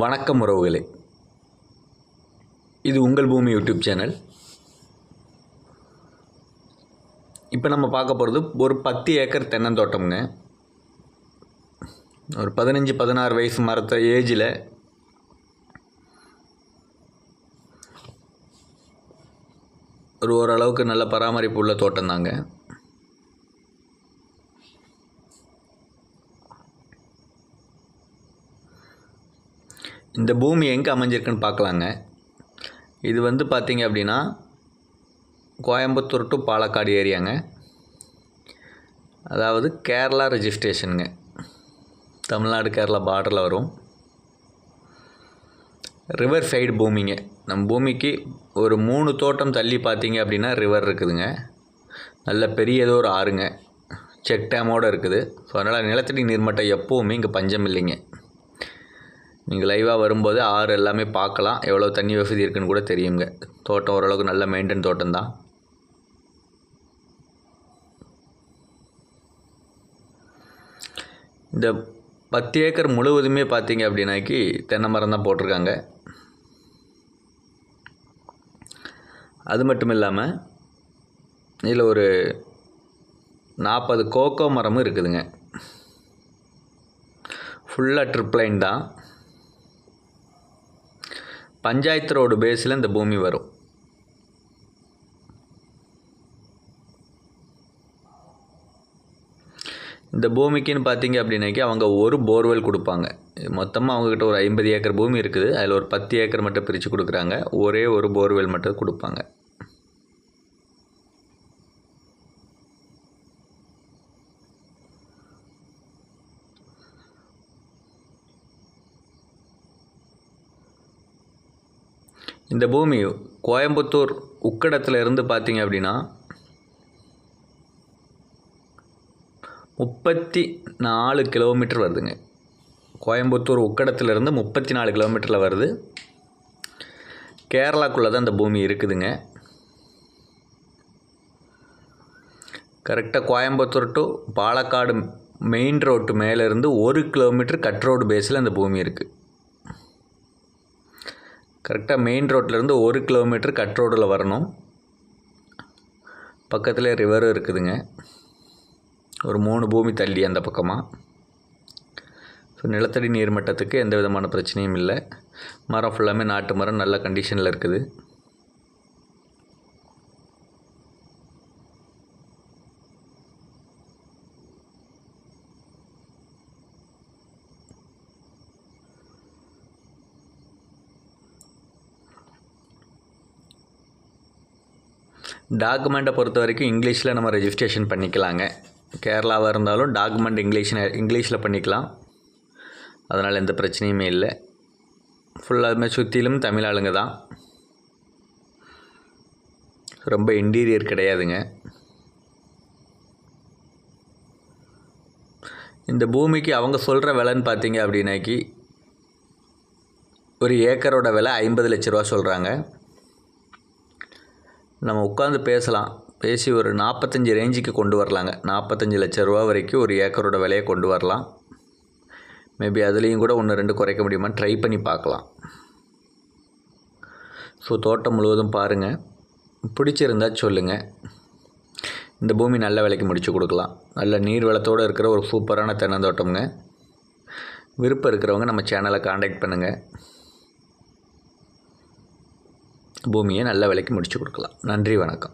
வணக்கம் உறவுகளே. இது உங்கள் பூமி யூடியூப் சேனல். இப்போ நம்ம பார்க்க போகிறது ஒரு பத்து ஏக்கர் தென்னந்தோட்டம்ங்க. ஒரு பதினஞ்சு பதினாறு வயசு மரத்த ஏஜில் ஒரு ஓரளவுக்கு நல்ல பராமரிப்பு உள்ள தோட்டம் தாங்க இந்த பூமி எங்கே அமைஞ்சிருக்குன்னு பார்க்கலாங்க. இது வந்து பார்த்திங்க அப்படின்னா கோயம்புத்தூர் டு பாலக்காடு ஏரியாங்க. அதாவது கேரளா ரெஜிஸ்ட்ரேஷனுங்க. தமிழ்நாடு கேரளா பார்டரில் வரும். ரிவர் சைடு பூமிங்க. நம்ம பூமிக்கு ஒரு மூணு தோட்டம் தள்ளி பார்த்தீங்க அப்படின்னா ரிவர் இருக்குதுங்க. நல்ல பெரிய ஏதோ ஒரு ஆறுங்க. செக் டேமோடு இருக்குது. ஸோ அதனால் நிலத்தடி நீர்மட்டம் எப்போவுமே இங்கே பஞ்சம் இல்லைங்க. நீங்கள் லைவாக வரும்போது ஆறு எல்லாமே பார்க்கலாம். எவ்வளோ தண்ணி வசதி இருக்குன்னு கூட தெரியுங்க. தோட்டம் ஓரளவுக்கு நல்ல மெயின்டைன் தோட்டம் தான். இந்த பத்து ஏக்கர் முழுவதுமே பார்த்தீங்க அப்படின்னாக்கி தென்னை மரம் தான் போட்டிருக்காங்க. அது மட்டும் இல்லாமல் இதில் ஒரு நாற்பது கோகோ மரமும் இருக்குதுங்க. ஃபுல்லாக ட்ரிப் லைன் தான். பஞ்சாயத்து ரோடு பேஸில் இந்த பூமி வரும். இந்த பூமிக்குன்னு பார்த்தீங்க அப்படின்னாக்கி அவங்க ஒரு போர்வெல் கொடுப்பாங்க. மொத்தமாக அவங்கக்கிட்ட ஒரு ஐம்பது ஏக்கர் பூமி இருக்குது. அதில் ஒரு பத்து ஏக்கர் மட்டும் பிரித்து கொடுக்குறாங்க. ஒரே ஒரு போர்வெல் மட்டும் கொடுப்பாங்க. இந்த பூமி கோயம்புத்தூர் உக்கடத்தில் இருந்து பார்த்தீங்க அப்படின்னா முப்பத்தி நாலு கிலோமீட்டர் வருதுங்க. கோயம்புத்தூர் உக்கடத்துலேருந்து முப்பத்தி நாலு கிலோமீட்டரில் வருது. கேரளாக்குள்ளே தான் இந்த பூமி இருக்குதுங்க. கரெக்டாக Coimbatore to Palakkad main road மேலேருந்து ஒரு கிலோமீட்டர் கட் ரோடு பேஸில் அந்த பூமி இருக்குது கரெக்டாக மெயின் ரோட்லேருந்து ஒரு கிலோமீட்டர் கட் ரோடில் வரணும். பக்கத்தில் ரிவரும் இருக்குதுங்க. ஒரு மூணு பூமி தள்ளி அந்த பக்கமாக ஸோ நிலத்தடி நீர் மட்டத்துக்கு எந்த விதமான பிரச்சனையும் இல்லை. மரம் ஃபுல்லாமே நாட்டு மரம் நல்ல கண்டிஷனில் இருக்குது. டாக்குமெண்ட்டை பொறுத்த வரைக்கும் இங்கிலீஷில் நம்ம ரெஜிஸ்ட்ரேஷன் பண்ணிக்கலாங்க. கேரளாவாக இருந்தாலும் டாக்குமெண்ட் இங்கிலீஷ் இங்கிலீஷில் பண்ணிக்கலாம். அதனால் எந்த பிரச்சனையுமே இல்லை. ஃபுல்லாகவே சுற்றிலும் தமிழ் ஆளுங்க தான். ரொம்ப இன்டீரியர் கிடையாதுங்க. இந்த பூமிக்கு அவங்க சொல்கிற விலைன்னு பார்த்தீங்க அப்படின்னாக்கி ஒரு ஏக்கரோட விலை ஐம்பது லட்ச ரூபா சொல்கிறாங்க நம்ம உட்காந்து பேசலாம். பேசி ஒரு நாற்பத்தஞ்சு ரேஞ்சுக்கு கொண்டு வரலாங்க. நாற்பத்தஞ்சு லட்ச ரூபா வரைக்கும் ஒரு ஏக்கரோட விலையை கொண்டு வரலாம். மேபி அதுலேயும் கூட ஒன்று ரெண்டு குறைக்க முடியுமா? ட்ரை பண்ணி பார்க்கலாம். ஸோ தோட்டம் முழுவதும் பாருங்கள் பிடிச்சிருந்தா சொல்லுங்கள் இந்த பூமி நல்ல விலைக்கு முடித்து கொடுக்கலாம். நல்ல நீர் வளத்தோடு இருக்கிற ஒரு சூப்பரான தென்னந்தோட்டம்ங்க. விருப்பம் இருக்கிறவங்க நம்ம சேனலை காண்டாக்ட் பண்ணுங்கள் பூமியை நல்ல விலைக்கு முடித்து கொடுக்கலாம். நன்றி வணக்கம்.